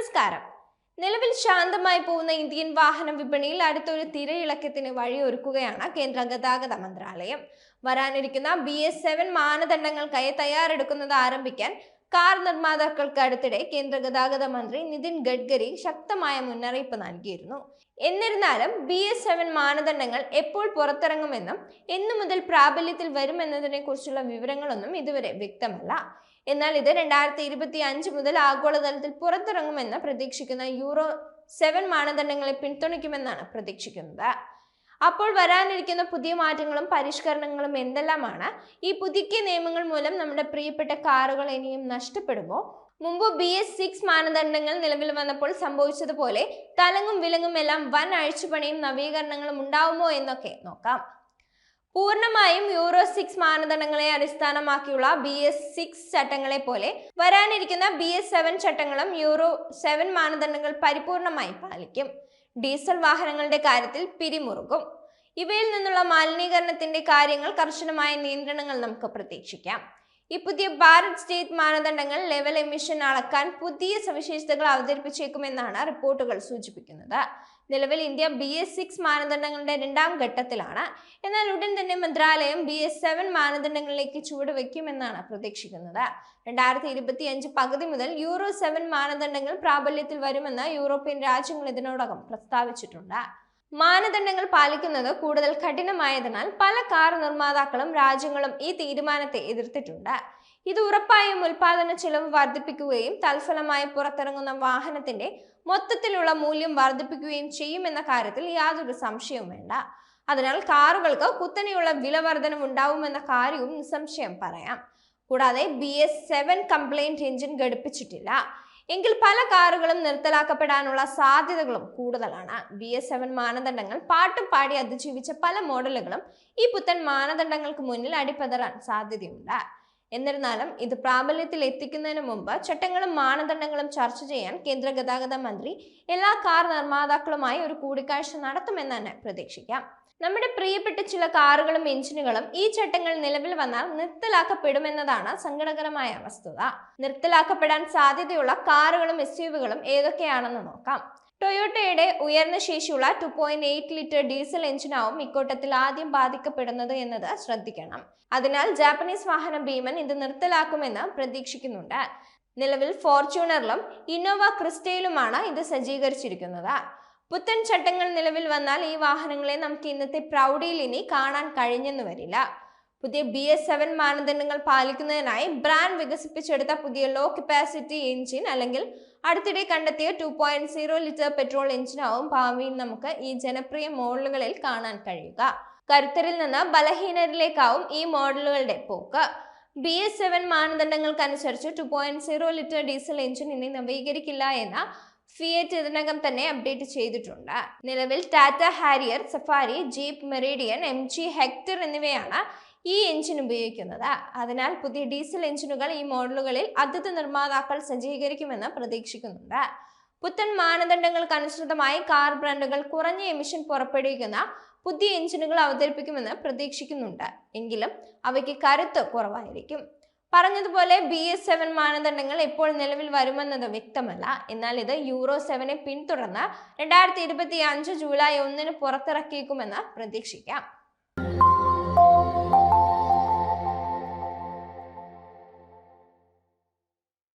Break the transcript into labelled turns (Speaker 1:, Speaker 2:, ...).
Speaker 1: നമസ്കാരം. നിലവിൽ ശാന്തമായി പോകുന്ന ഇന്ത്യൻ വാഹന വിപണിയിൽ അടുത്തൊരു തിരയിളക്കത്തിന് വഴിയൊരുക്കുകയാണ് കേന്ദ്ര ഗതാഗത മന്ത്രാലയം. വരാനിരിക്കുന്ന ബി എസ് സെവൻ മാനദണ്ഡങ്ങൾക്കായി തയ്യാറെടുക്കുന്നത് ആരംഭിക്കാൻ കാർ നിർമ്മാതാക്കൾക്ക് അടുത്തിടെ കേന്ദ്ര ഗതാഗത മന്ത്രി നിതിൻ ഗഡ്കരി ശക്തമായ മുന്നറിയിപ്പ് നൽകിയിരുന്നു. എന്നിരുന്നാലും ബി എസ് സെവൻ മാനദണ്ഡങ്ങൾ എപ്പോൾ പുറത്തിറങ്ങുമെന്നും എന്നു മുതൽ പ്രാബല്യത്തിൽ വരുമെന്നതിനെ കുറിച്ചുള്ള വിവരങ്ങളൊന്നും ഇതുവരെ വ്യക്തമല്ല. എന്നാൽ ഇത് രണ്ടായിരത്തി ഇരുപത്തി അഞ്ച് മുതൽ ആഗോളതലത്തിൽ പുറത്തിറങ്ങുമെന്ന് പ്രതീക്ഷിക്കുന്ന യൂറോ സെവൻ മാനദണ്ഡങ്ങളെ പിന്തുണയ്ക്കുമെന്നാണ് പ്രതീക്ഷിക്കുന്നത്. അപ്പോൾ വരാനിരിക്കുന്ന പുതിയ മാറ്റങ്ങളും പരിഷ്കരണങ്ങളും എന്തെല്ലാമാണ്? ഈ പുതുക്കിയ നിയമങ്ങൾ മൂലം നമ്മുടെ പ്രിയപ്പെട്ട കാറുകൾ ഇനിയും നഷ്ടപ്പെടുമോ? മുമ്പ് ബി എസ് സിക്സ് മാനദണ്ഡങ്ങൾ നിലവിൽ വന്നപ്പോൾ സംഭവിച്ചതുപോലെ തലങ്ങും വിലങ്ങും എല്ലാം വൻ അഴിച്ചുപണിയും നവീകരണങ്ങളും ഉണ്ടാവുമോ എന്നൊക്കെ നോക്കാം. പൂർണമായും യൂറോ സിക്സ് മാനദണ്ഡങ്ങളെ അടിസ്ഥാനമാക്കിയുള്ള ബി എസ് സിക്സ് ചട്ടങ്ങളെ പോലെ വരാനിരിക്കുന്ന ബി എസ് സെവൻ ചട്ടങ്ങളും യൂറോ സെവൻ മാനദണ്ഡങ്ങൾ പരിപൂർണമായി പാലിക്കും. ഡീസൽ വാഹനങ്ങളുടെ കാര്യത്തിൽ പിരിമുറുകും ഇവയിൽ നിന്നുള്ള മലിനീകരണത്തിന്റെ കാര്യങ്ങൾ കർശനമായ നിയന്ത്രണങ്ങൾ നമുക്ക് പ്രതീക്ഷിക്കാം. ഈ പുതിയ ഭാരത് സ്റ്റേറ്റ് മാനദണ്ഡങ്ങൾ ലെവൽ എമിഷൻ അളക്കാൻ പുതിയ സവിശേഷതകൾ അവതരിപ്പിച്ചേക്കുമെന്നാണ് റിപ്പോർട്ടുകൾ സൂചിപ്പിക്കുന്നത്. നിലവിൽ ഇന്ത്യ ബി എസ് സിക്സ് മാനദണ്ഡങ്ങളുടെ രണ്ടാം ഘട്ടത്തിലാണ്. എന്നാൽ ഉടൻ തന്നെ മന്ത്രാലയം ബി എസ് സെവൻ മാനദണ്ഡങ്ങളിലേക്ക് ചുവടുവെക്കുമെന്നാണ് പ്രതീക്ഷിക്കുന്നത്. രണ്ടായിരത്തി ഇരുപത്തി അഞ്ച് പകുതി മുതൽ യൂറോ സെവൻ മാനദണ്ഡങ്ങൾ പ്രാബല്യത്തിൽ വരുമെന്ന് യൂറോപ്യൻ രാജ്യങ്ങൾ ഇതിനോടകം പ്രസ്താവിച്ചിട്ടുണ്ട്. മാനദണ്ഡങ്ങൾ പാലിക്കുന്നത് കൂടുതൽ കഠിനമായതിനാൽ പല കാർ നിർമ്മാതാക്കളും രാജ്യങ്ങളും ഈ തീരുമാനത്തെ എതിർത്തിട്ടുണ്ട്. ഇത് ഉറപ്പായും ഉൽപാദന ചെലവ് വർദ്ധിപ്പിക്കുകയും തൽഫലമായി പുറത്തിറങ്ങുന്ന വാഹനത്തിന്റെ മൊത്തത്തിലുള്ള മൂല്യം വർദ്ധിപ്പിക്കുകയും ചെയ്യുമെന്ന കാര്യത്തിൽ യാതൊരു സംശയവും വേണ്ട. അതിനാൽ കാറുകൾക്ക് കുത്തനെയുള്ള വില വർധനവ് ഉണ്ടാവുമെന്ന കാര്യവും നിസ്സംശയം പറയാം. കൂടാതെ B S seven compliant engine ഘടിപ്പിച്ചിട്ടില്ല. എങ്കിൽ പല കാറുകളും നിർത്തലാക്കപ്പെടാനുള്ള സാധ്യതകളും കൂടുതലാണ്. ബി എസ് സെവൻ മാനദണ്ഡങ്ങൾ പാട്ടും പാടി അതിജീവിച്ച പല മോഡലുകളും ഈ പുത്തൻ മാനദണ്ഡങ്ങൾക്ക് മുന്നിൽ അടിപ്പതറാൻ സാധ്യതയുണ്ട്. എന്നിരുന്നാലും ഇത് പ്രാബല്യത്തിൽ എത്തിക്കുന്നതിന് മുമ്പ് ചട്ടങ്ങളും മാനദണ്ഡങ്ങളും ചർച്ച ചെയ്യാൻ കേന്ദ്ര ഗതാഗത മന്ത്രി എല്ലാ കാർ നിർമ്മാതാക്കളുമായി ഒരു കൂടിക്കാഴ്ച നടത്തുമെന്ന് തന്നെ പ്രതീക്ഷിക്കാം. നമ്മുടെ പ്രിയപ്പെട്ട ചില കാറുകളും എഞ്ചിനുകളും ഈ ചട്ടങ്ങൾ നിലവിൽ വന്നാൽ നിർത്തലാക്കപ്പെടുമെന്നതാണ് സങ്കടകരമായ വസ്തുത. നിർത്തലാക്കപ്പെടാൻ സാധ്യതയുള്ള കാറുകളും എസ് യുവികളും ഏതൊക്കെയാണെന്ന് നോക്കാം. ടൊയോട്ടയുടെ ഉയർന്ന ശേഷിയുള്ള two point eight litre diesel എഞ്ചിനാവും ഇക്കൂട്ടത്തിൽ ആദ്യം ബാധിക്കപ്പെടുന്നത് എന്നത് ശ്രദ്ധിക്കണം. അതിനാൽ ജാപ്പനീസ് വാഹന ഭീമൻ ഇത് നിർത്തലാക്കുമെന്ന് പ്രതീക്ഷിക്കുന്നുണ്ട്. നിലവിൽ ഫോർച്യൂണറിലും ഇന്നോവ ക്രിസ്റ്റയിലുമാണ് ഇത് സജ്ജീകരിച്ചിരിക്കുന്നത്. പുത്തൻ ചട്ടങ്ങൾ നിലവിൽ വന്നാൽ ഈ വാഹനങ്ങളെ നമുക്ക് ഇന്നത്തെ പ്രൗഢിയിൽ ഇനി കാണാൻ കഴിഞ്ഞെന്ന് വരില്ല. പുതിയ ബി എസ് സെവൻ മാനദണ്ഡങ്ങൾ പാലിക്കുന്നതിനായി ബ്രാൻഡ് വികസിപ്പിച്ചെടുത്ത പുതിയ ലോ കപ്പാസിറ്റി എഞ്ചിൻ അല്ലെങ്കിൽ അടുത്തിടെ കണ്ടെത്തിയ two point zero litre petrol എഞ്ചിനാവും ഭാവിയിൽ നമുക്ക് ഈ ജനപ്രിയ മോഡലുകളിൽ കാണാൻ കഴിയുക. കരുത്തരിൽ നിന്ന് ബലഹീനരിലേക്കാവും ഈ മോഡലുകളുടെ പോക്ക്. B S seven മാനദണ്ഡങ്ങൾക്കനുസരിച്ച് two point zero litre diesel engine ഇനി നവീകരിക്കില്ല എന്ന ഫിയറ്റ് ഇതിനകം തന്നെ അപ്ഡേറ്റ് ചെയ്തിട്ടുണ്ട്. നിലവിൽ Tata Harrier Safari Jeep Meridian M G Hector എന്നിവയാണ് ഈ എഞ്ചിൻ ഉപയോഗിക്കുന്നത്. അതിനാൽ പുതിയ ഡീസൽ എഞ്ചിനുകൾ ഈ മോഡലുകളിൽ അതത് നിർമ്മാതാക്കൾ സജ്ജീകരിക്കുമെന്ന് പ്രതീക്ഷിക്കുന്നുണ്ട്. പുത്തൻ മാനദണ്ഡങ്ങൾക്ക് അനുസൃതമായി കാർ ബ്രാൻഡുകൾ കുറഞ്ഞ എമിഷൻ പുറപ്പെടുവിക്കുന്ന പുതിയ എഞ്ചിനുകൾ അവതരിപ്പിക്കുമെന്ന് പ്രതീക്ഷിക്കുന്നുണ്ട്. എങ്കിലും അവയ്ക്ക് കരുത്ത് കുറവായിരിക്കും. പറഞ്ഞതുപോലെ ബി എസ് സെവൻ മാനദണ്ഡങ്ങൾ ഇപ്പോൾ നിലവിൽ വരുമെന്നത് വ്യക്തമല്ല. എന്നാൽ ഇത് യൂറോ സെവനെ പിന്തുടർന്ന് രണ്ടായിരത്തി ഇരുപത്തി അഞ്ച് ജൂലൈ ഒന്നിന് പുറത്തിറക്കിയേക്കുമെന്ന് പ്രതീക്ഷിക്കാം.